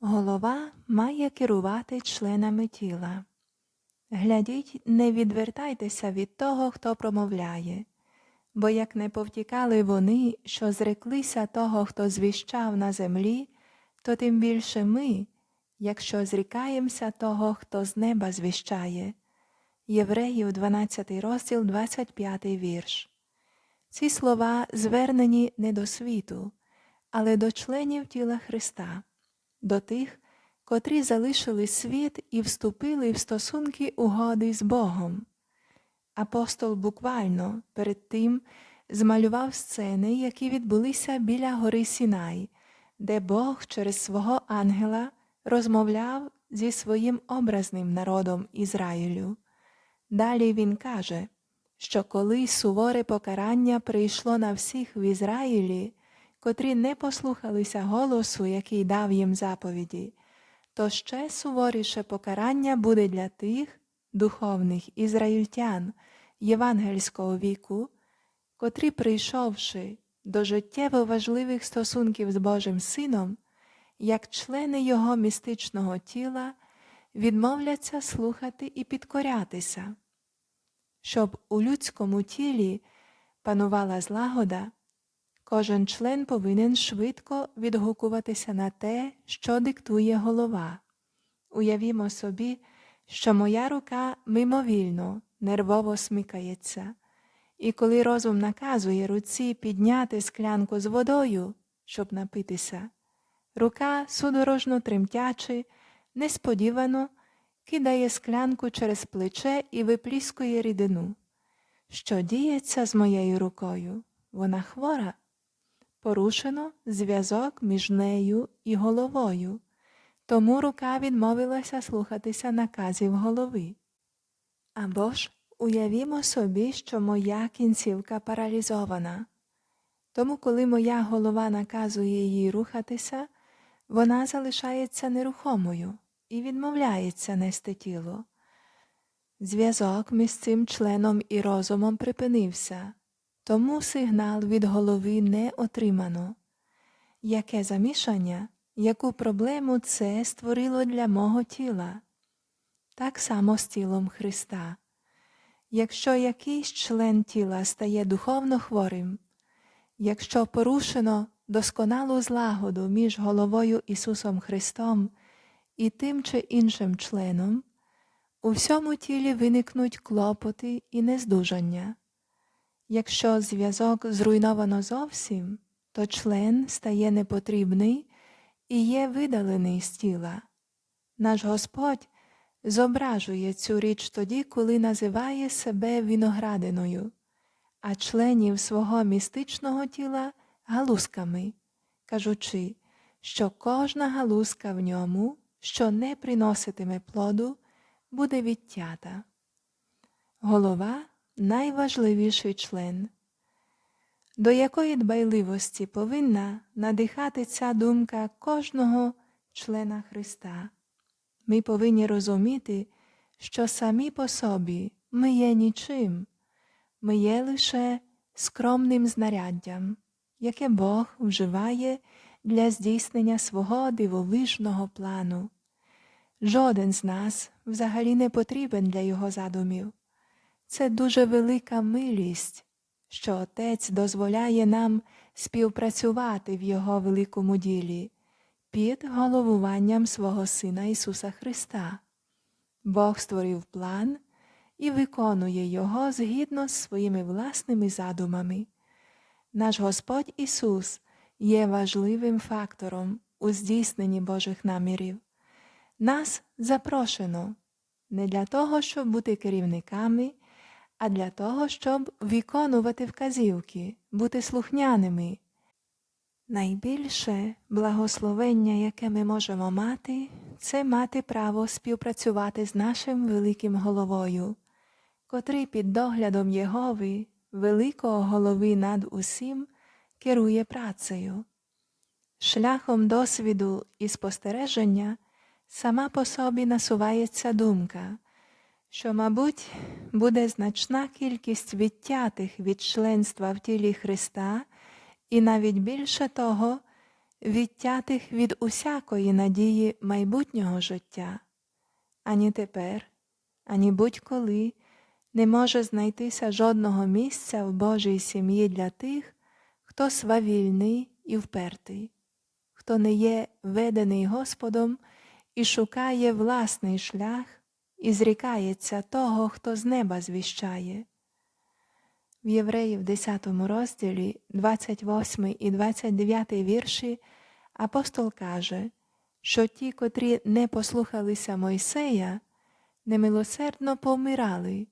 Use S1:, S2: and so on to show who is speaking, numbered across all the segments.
S1: Голова має керувати членами тіла. Глядіть, не відвертайтеся від того, хто промовляє, бо як не повтікали вони, що зреклися того, хто звіщав на землі, то тим більше ми, якщо зрікаємося того, хто з неба звіщає. Євреїв 12 розділ, 25 вірш. Ці слова звернені не до світу, але до членів тіла Христа, до тих, котрі залишили світ і вступили в стосунки угоди з Богом. Апостол буквально перед тим змалював сцени, які відбулися біля гори Сінай, де Бог через свого ангела розмовляв зі своїм образним народом Ізраїлю. Далі він каже, що коли суворе покарання прийшло на всіх в Ізраїлі, котрі не послухалися голосу, який дав їм заповіді, то ще суворіше покарання буде для тих духовних ізраїльтян євангельського віку, котрі, прийшовши до життєво важливих стосунків з Божим Сином, як члени Його містичного тіла, відмовляться слухати і підкорятися. Щоб у людському тілі панувала злагода, кожен член повинен швидко відгукуватися на те, що диктує голова. Уявімо собі, що моя рука мимовільно, нервово смикається, і коли розум наказує руці підняти склянку з водою, щоб напитися, рука, судорожно тремтячи, несподівано кидає склянку через плече і випліскує рідину. Що діється з моєю рукою? Вона хвора. Порушено зв'язок між нею і головою, тому рука відмовилася слухатися наказів голови. Або ж уявімо собі, що моя кінцівка паралізована. Тому, коли моя голова наказує їй рухатися, вона залишається нерухомою і відмовляється нести тіло. Зв'язок між цим членом і розумом припинився, тому сигнал від голови не отримано. Яке замішання, яку проблему це створило для мого тіла? Так само з тілом Христа. Якщо якийсь член тіла стає духовно хворим, якщо порушено досконалу злагоду між головою Ісусом Христом і тим чи іншим членом, у всьому тілі виникнуть клопоти і нездужання. Якщо зв'язок зруйновано зовсім, то член стає непотрібний і є видалений з тіла. Наш Господь зображує цю річ тоді, коли називає себе виноградиною, а членів свого містичного тіла галузками, кажучи, що кожна галузка в ньому, що не приноситиме плоду, буде відтята. Голова найважливіший член. До якої дбайливості повинна надихати ця думка кожного члена Христа? Ми повинні розуміти, що самі по собі ми є нічим, ми є лише скромним знаряддям, яке Бог вживає для здійснення свого дивовижного плану. Жоден з нас взагалі не потрібен для його задумів. Це дуже велика милість, що Отець дозволяє нам співпрацювати в Його великому ділі під головуванням свого Сина Ісуса Христа. Бог створив план і виконує Його згідно з своїми власними задумами. Наш Господь Ісус є важливим фактором у здійсненні Божих намірів. Нас запрошено не для того, щоб бути керівниками, а для того, щоб виконувати вказівки, бути слухняними. Найбільше благословення, яке ми можемо мати, це мати право співпрацювати з нашим великим головою, котрий під доглядом Єгови, великого голови над усім, керує працею. Шляхом досвіду і спостереження сама по собі насувається думка, що, мабуть, буде значна кількість відтятих від членства в тілі Христа, і навіть більше того, відтятих від усякої надії майбутнього життя. Ані тепер, ані будь-коли не може знайтися жодного місця в Божій сім'ї для тих, хто свавільний і впертий, хто не є ведений Господом і шукає власний шлях і зрікається того, хто з неба звіщає. В Євреїв 10 розділі 28 і 29 вірші апостол каже, що ті, котрі не послухалися Мойсея, немилосердно помирали.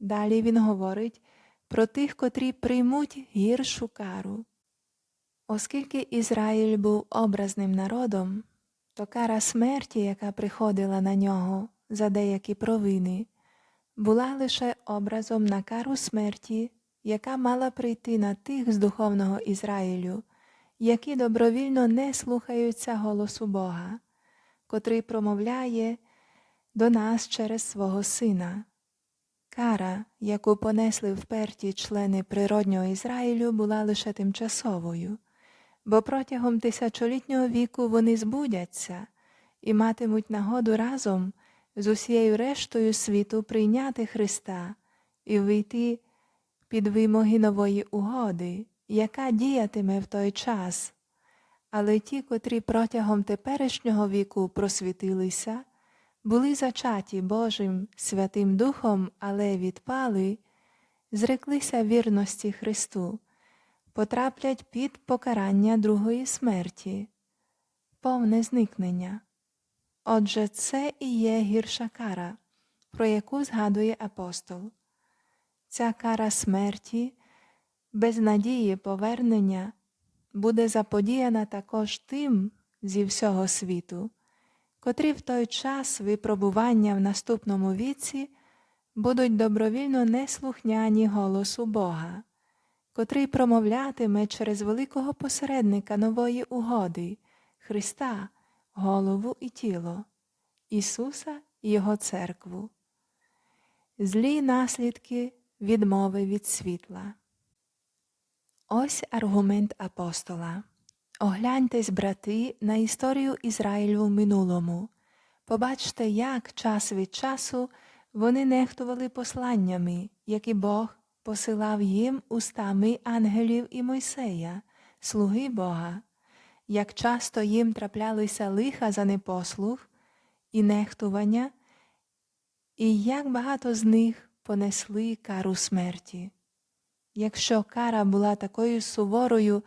S1: Далі він говорить про тих, котрі приймуть гіршу кару. Оскільки Ізраїль був образним народом, то кара смерті, яка приходила на нього за деякі провини, була лише образом на кару смерті, яка мала прийти на тих з духовного Ізраїлю, які добровільно не слухаються голосу Бога, котрий промовляє до нас через свого Сина. Кара, яку понесли вперті члени природнього Ізраїлю, була лише тимчасовою, бо протягом тисячолітнього віку вони збудяться і матимуть нагоду разом з усією рештою світу прийняти Христа і вийти під вимоги нової угоди, яка діятиме в той час. Але ті, котрі протягом теперішнього віку просвітилися, були зачаті Божим Святим Духом, але відпали, зреклися вірності Христу, потраплять під покарання другої смерті, повне зникнення. Отже, це і є гірша кара, про яку згадує апостол. Ця кара смерті, без надії повернення, буде заподіяна також тим зі всього світу котрі в той час випробування в наступному віці будуть добровільно неслухняні голосу Бога, котрий промовлятиме через великого посередника нової угоди Христа, голову і тіло, Ісуса і Його церкву. Злі наслідки відмови від світла. Ось аргумент апостола. Огляньтесь, брати, на історію Ізраїлю в минулому. Побачте, як час від часу вони нехтували посланнями, які Бог посилав їм устами ангелів і Мойсея, слуги Бога, як часто їм траплялися лиха за непослух і нехтування, і як багато з них понесли кару смерті. Якщо кара була такою суворою,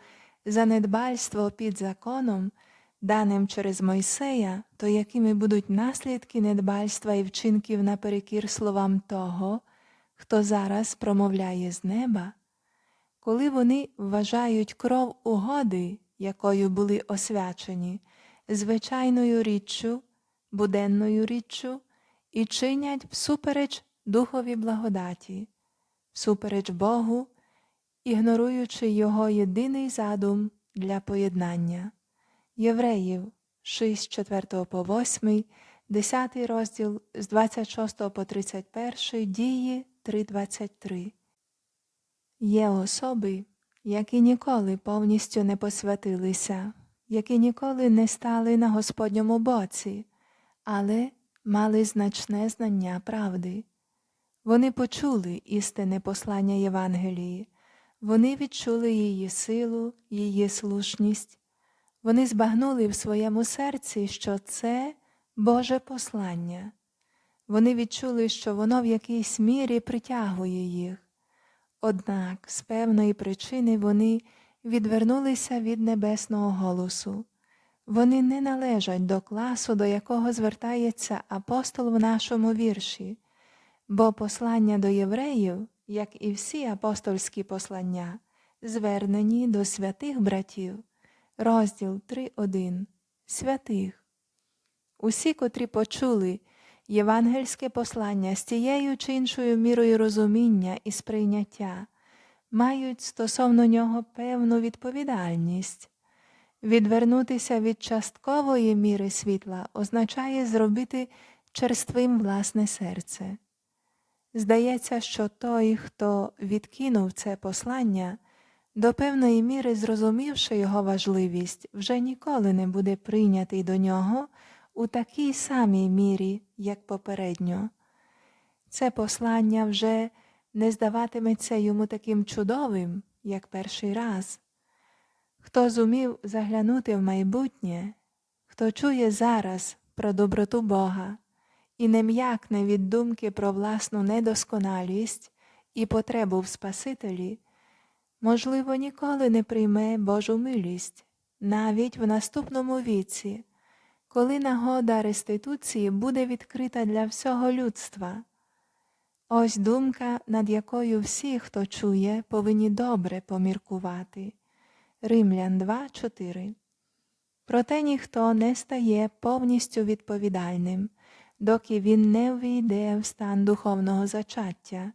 S1: за недбальство під законом, даним через Мойсея, то якими будуть наслідки недбальства і вчинків наперекір словам того, хто зараз промовляє з неба, коли вони вважають кров угоди, якою були освячені, звичайною річчю, буденною річчю, і чинять всупереч духові благодаті, всупереч Богу ігноруючи його єдиний задум для поєднання. Євреїв 6, 4 по 8, 10 розділ з 26 по 31 дії 3.23. Є особи, які ніколи повністю не посвятилися, які ніколи не стали на Господньому боці, але мали значне знання правди. Вони почули істинне послання Євангелії, вони відчули її силу, її слушність, вони збагнули в своєму серці, що це Боже послання. Вони відчули, що воно в якійсь мірі притягує їх. Однак з певної причини вони відвернулися від небесного голосу. Вони не належать до класу, до якого звертається апостол в нашому вірші, бо послання до євреїв як і всі апостольські послання, звернені до святих братів, розділ 3.1. Святих. Усі, котрі почули євангельське послання з тією чи іншою мірою розуміння і сприйняття, мають стосовно нього певну відповідальність. Відвернутися від часткової міри світла означає зробити черствим власне серце. Здається, що той, хто відкинув це послання, до певної міри зрозумівши його важливість, вже ніколи не буде прийнятий до нього у такій самій мірі, як попередньо. Це послання вже не здаватиметься йому таким чудовим, як перший раз. Хто зумів заглянути в майбутнє, хто чує зараз про доброту Бога і не м'якне від думки про власну недосконалість і потребу в Спасителі, можливо, ніколи не прийме Божу милість, навіть в наступному віці, коли нагода реституції буде відкрита для всього людства. Ось думка, над якою всі, хто чує, повинні добре поміркувати. Римлян 2.4 Проте ніхто не стає повністю відповідальним, доки він не ввійде в стан духовного зачаття,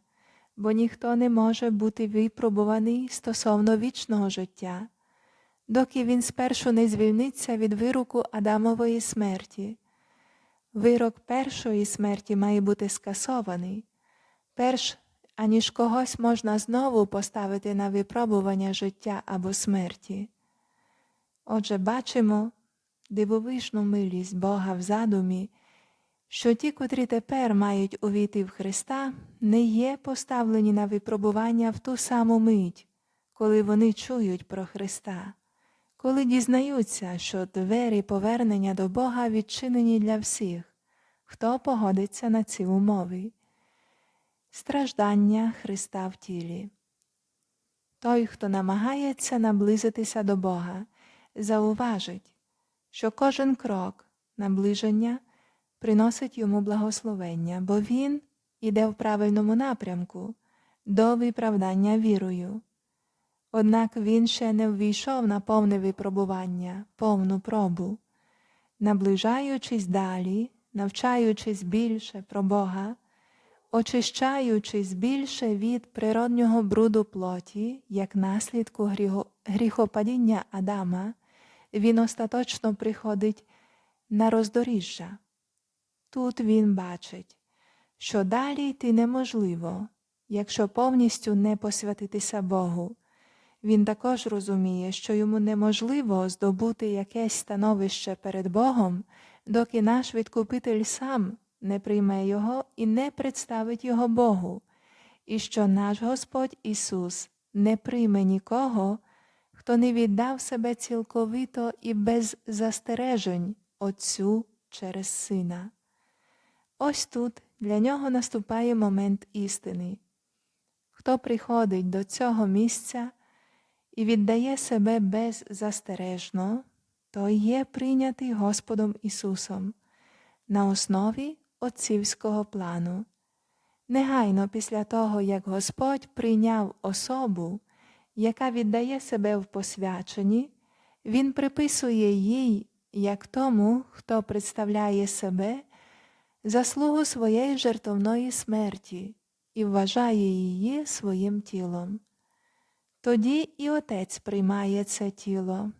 S1: бо ніхто не може бути випробуваний стосовно вічного життя, доки він спершу не звільниться від вироку Адамової смерті. Вирок першої смерті має бути скасований, перш аніж когось можна знову поставити на випробування життя або смерті. Отже, бачимо дивовижну милість Бога в задумі, що ті, котрі тепер мають увійти в Христа, не є поставлені на випробування в ту саму мить, коли вони чують про Христа, коли дізнаються, що двері повернення до Бога відчинені для всіх, хто погодиться на ці умови. Страждання Христа в тілі. Той, хто намагається наблизитися до Бога, зауважить, що кожен крок наближення приносить йому благословення, бо він іде в правильному напрямку до виправдання вірою. Однак він ще не ввійшов на повне випробування, повну пробу. Наближаючись далі, навчаючись більше про Бога, очищаючись більше від природнього бруду плоті, як наслідку гріхопадіння Адама, він остаточно приходить на роздоріжжя. Тут він бачить, що далі йти неможливо, якщо повністю не посвятитися Богу. Він також розуміє, що йому неможливо здобути якесь становище перед Богом, доки наш відкупитель сам не прийме його і не представить його Богу, і що наш Господь Ісус не прийме нікого, хто не віддав себе цілковито і без застережень Отцю через Сина. Ось тут для нього наступає момент істини. Хто приходить до цього місця і віддає себе беззастережно, той є прийнятий Господом Ісусом на основі отцівського плану. Негайно після того, як Господь прийняв особу, яка віддає себе в посвяченні, Він приписує їй, як тому, хто представляє себе, заслугу своєї жертовної смерті і вважає її своїм тілом. Тоді і Отець приймає це тіло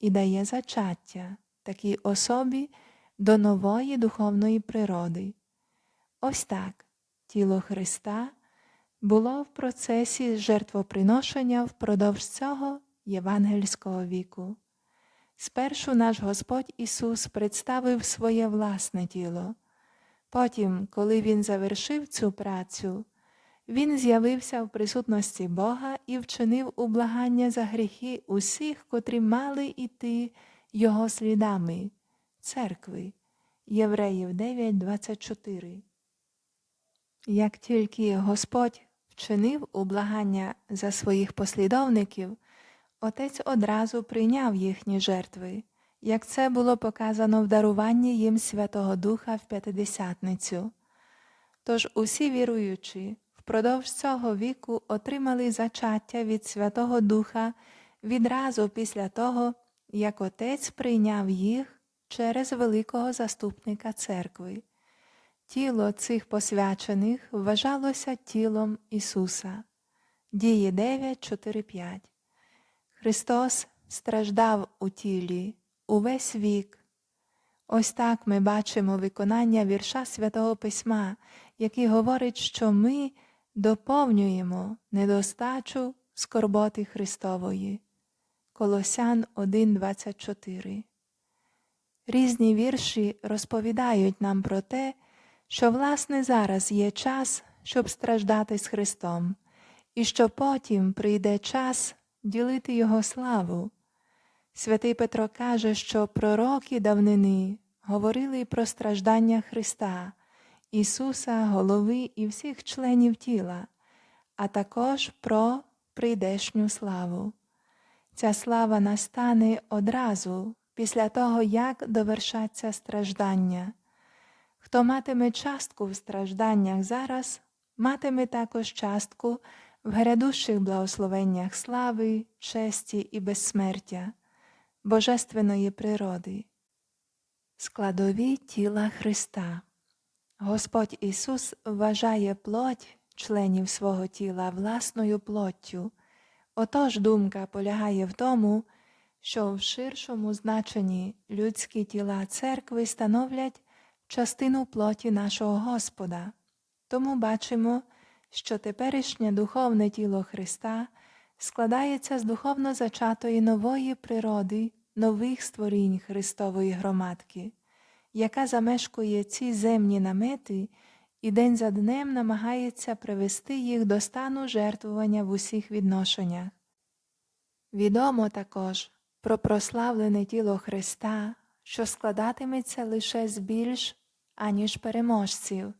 S1: і дає зачаття такій особі до нової духовної природи. Ось так тіло Христа було в процесі жертвоприношення впродовж цього євангельського віку. Спершу наш Господь Ісус представив своє власне тіло. Потім, коли Він завершив цю працю, Він з'явився в присутності Бога і вчинив ублагання за гріхи усіх, котрі мали йти Його слідами, церкви, Євреїв 9.24. Як тільки Господь вчинив ублагання за своїх послідовників, Отець одразу прийняв їхні жертви, як це було показано в даруванні їм Святого Духа в П'ятидесятницю. Тож усі віруючі впродовж цього віку отримали зачаття від Святого Духа відразу після того, як Отець прийняв їх через великого заступника церкви. Тіло цих посвячених вважалося тілом Ісуса. Дії 9, 4, 5. Христос страждав у тілі увесь вік. Ось так ми бачимо виконання вірша Святого Письма, який говорить, що ми доповнюємо недостачу скорботи Христової. Колосян 1.24 Різні вірші розповідають нам про те, що власне зараз є час, щоб страждати з Христом, і що потім прийде час ділити Його славу. Святий Петро каже, що пророки давнини говорили про страждання Христа, Ісуса, голови і всіх членів тіла, а також про прийдешню славу. Ця слава настане одразу після того, як довершаться страждання. Хто матиме частку в стражданнях зараз, матиме також частку в грядущих благословеннях слави, честі і безсмертя, божественної природи. Складові тіла Христа. Господь Ісус вважає плоть членів свого тіла власною плоттю. Отож думка полягає в тому, що в ширшому значенні людські тіла церкви становлять частину плоті нашого Господа. Тому бачимо, що теперішнє духовне тіло Христа складається з духовно зачатої нової природи, нових створінь Христової громадки, яка замешкує ці земні намети і день за днем намагається привести їх до стану жертвування в усіх відношеннях. Відомо також про прославлене тіло Христа, що складатиметься лише з більш аніж переможців,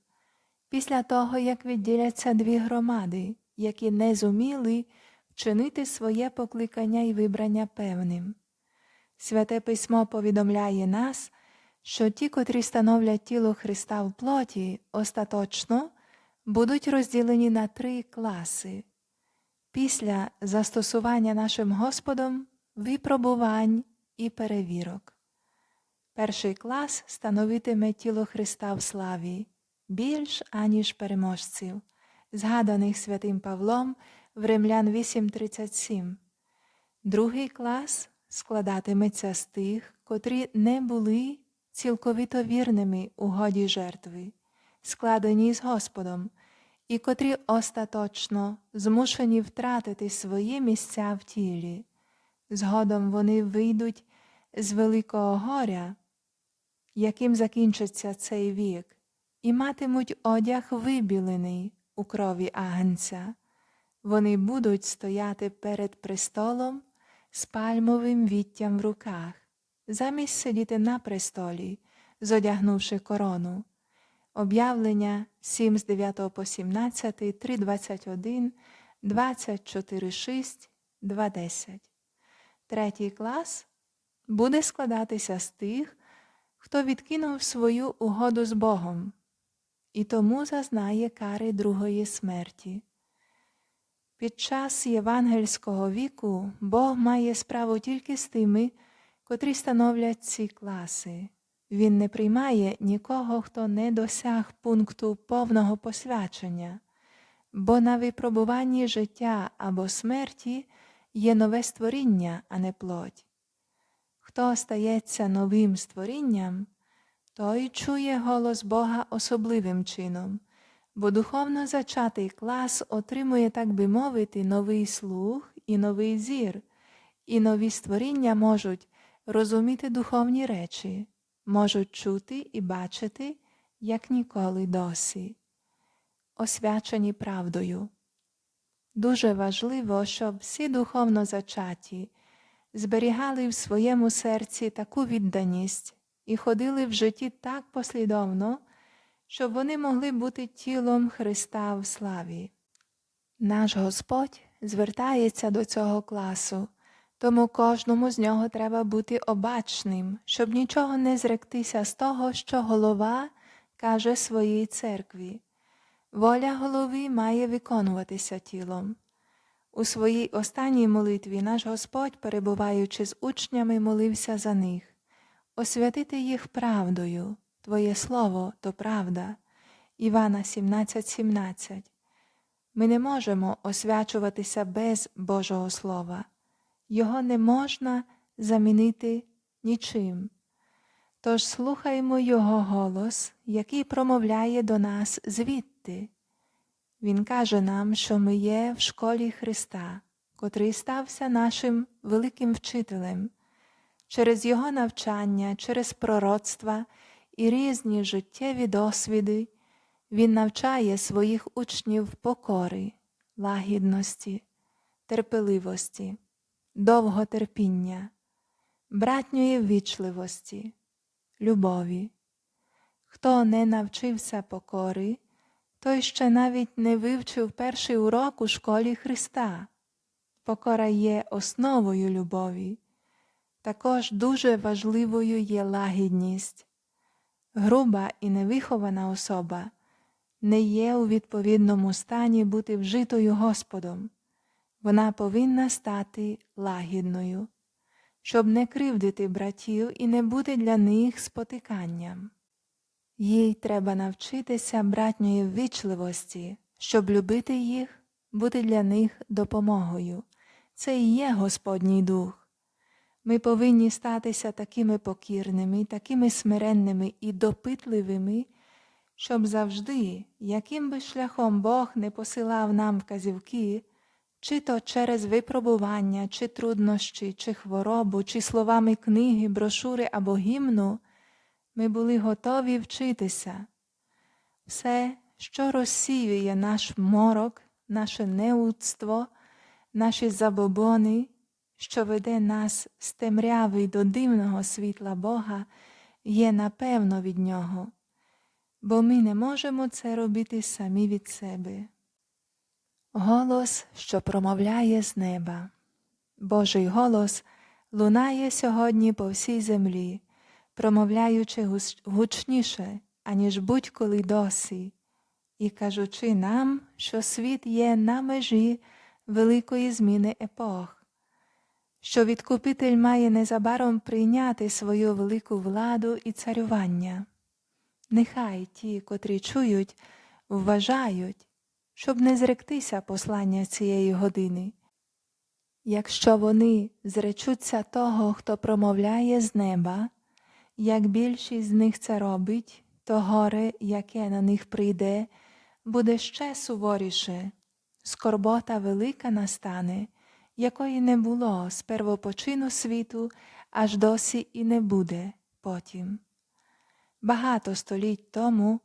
S1: після того, як відділяться дві громади, які не зуміли вчинити своє покликання і вибрання певним. Святе письмо повідомляє нас, що ті, котрі становлять тіло Христа в плоті, остаточно будуть розділені на три класи. Після застосування нашим Господом випробувань і перевірок. Перший клас становитиме тіло Христа в славі більш аніж переможців, згаданих святим Павлом в Римлян 8.37. Другий клас складатиметься з тих, котрі не були цілковито вірними у годі жертви, складені з Господом, і котрі остаточно змушені втратити свої місця в тілі. Згодом вони вийдуть з великого горя, яким закінчиться цей вік, і матимуть одяг вибілений у крові агнця. Вони будуть стояти перед престолом з пальмовим віттям в руках, замість сидіти на престолі, зодягнувши корону. Об'явлення 7 з 9 по 17, 3, 21, 24, 6, 2, 10. Третій клас буде складатися з тих, хто відкинув свою угоду з Богом і тому зазнає кари другої смерті. Під час євангельського віку Бог має справу тільки з тими, котрі становлять ці класи. Він не приймає нікого, хто не досяг пункту повного посвячення, бо на випробуванні життя або смерті є нове створіння, а не плоть. Хто стається новим створінням, той чує голос Бога особливим чином, бо духовно зачатий клас отримує, так би мовити, новий слух і новий зір, і нові створіння можуть розуміти духовні речі, можуть чути і бачити, як ніколи досі, освячені правдою. Дуже важливо, щоб всі духовно зачаті зберігали в своєму серці таку відданість і ходили в житті так послідовно, щоб вони могли бути тілом Христа в славі. Наш Господь звертається до цього класу, тому кожному з нього треба бути обачним, щоб нічого не зректися з того, що голова каже своїй церкві. Воля голови має виконуватися тілом. У своїй останній молитві наш Господь, перебуваючи з учнями, молився за них освятити їх правдою, Твоє Слово то правда. Івана 17,17. 17. Ми не можемо освячуватися без Божого Слова, Його не можна замінити нічим. Тож слухаймо Його голос, який промовляє до нас звідти. Він каже нам, що ми є в школі Христа, котрий стався нашим великим вчителем. Через його навчання, через пророцтва і різні життєві досвіди він навчає своїх учнів покори, лагідності, терпеливості, довготерпіння, братньої ввічливості, любові. Хто не навчився покори, той ще навіть не вивчив перший урок у школі Христа. Покора є основою любові. Також дуже важливою є лагідність. Груба і невихована особа не є у відповідному стані бути вжитою Господом. Вона повинна стати лагідною, щоб не кривдити братів і не бути для них спотиканням. Їй треба навчитися братньої ввічливості, щоб любити їх, бути для них допомогою. Це і є Господній Дух. Ми повинні статися такими покірними, такими смиренними і допитливими, щоб завжди, яким би шляхом Бог не посилав нам вказівки, чи то через випробування, чи труднощі, чи хворобу, чи словами книги, брошури або гімну, ми були готові вчитися. Все, що розсіює наш морок, наше неудство, наші забобони, що веде нас з темряви до дивного світла Бога, є напевно від Нього, бо ми не можемо це робити самі від себе. Голос, що промовляє з неба. Божий голос лунає сьогодні по всій землі, промовляючи гучніше, аніж будь-коли досі, і кажучи нам, що світ є на межі великої зміни епох, що відкупитель має незабаром прийняти свою велику владу і царювання. Нехай ті, котрі чують, вважають, щоб не зректися послання цієї години. Якщо вони зречуться того, хто промовляє з неба, як більшість з них це робить, то горе, яке на них прийде, буде ще суворіше. Скорбота велика настане, якої не було з первопочину світу, аж досі і не буде потім. Багато століть тому,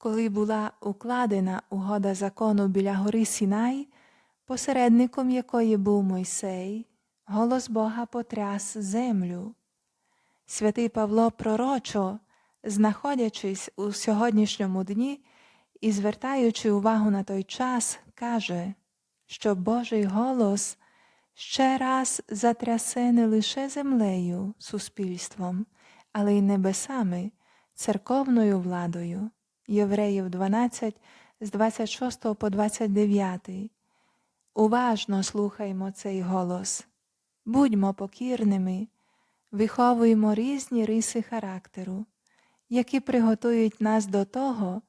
S1: коли була укладена угода закону біля гори Сінай, посередником якої був Мойсей, голос Бога потряс землю. Святий Павло пророчо, знаходячись у сьогоднішньому дні і звертаючи увагу на той час, каже, що Божий голос ще раз затрясе не лише землею, суспільством, але й небесами, церковною владою. Євреїв 12 з 26 по 29. Уважно слухаймо цей голос. Будьмо покірними, виховуємо різні риси характеру, які приготують нас до того,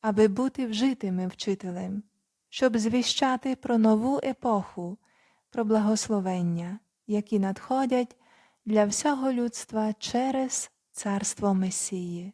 S1: аби бути вжитими вчителем, щоб звіщати про нову епоху, про благословення, які надходять для всього людства через царство Месії.